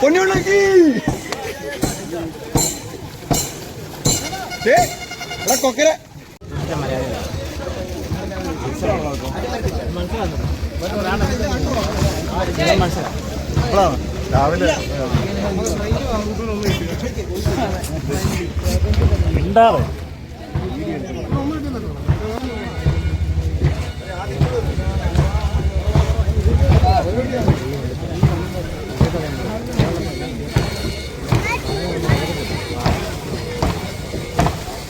പൊന്നുണ്ടാക്കി കൊക്കര. രാവിലെ. ഉണ്ടാവേ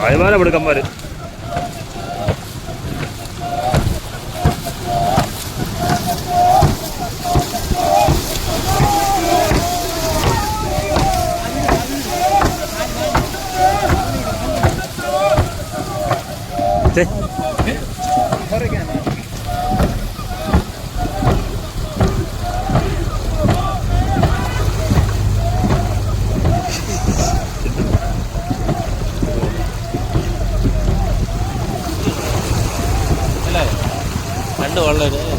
അയമാനം എടുക്കന്മാര് രണ്ട് വെള്ളം